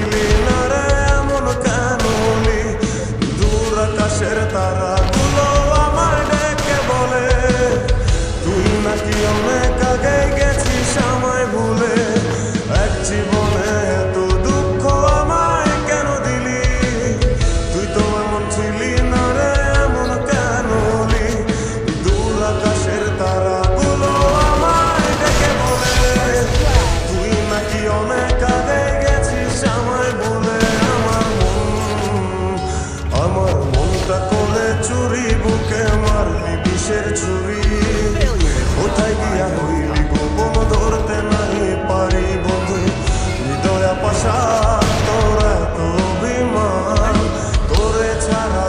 দিলি না রে এমন কেন দূর আকাশের তারা কিসের ছবি। গিয়া হইলি গোপন ধরতে নাই পারি বন্ধু হৃদয়া পাশা তোরা তো বিমান তোরে ছাড়া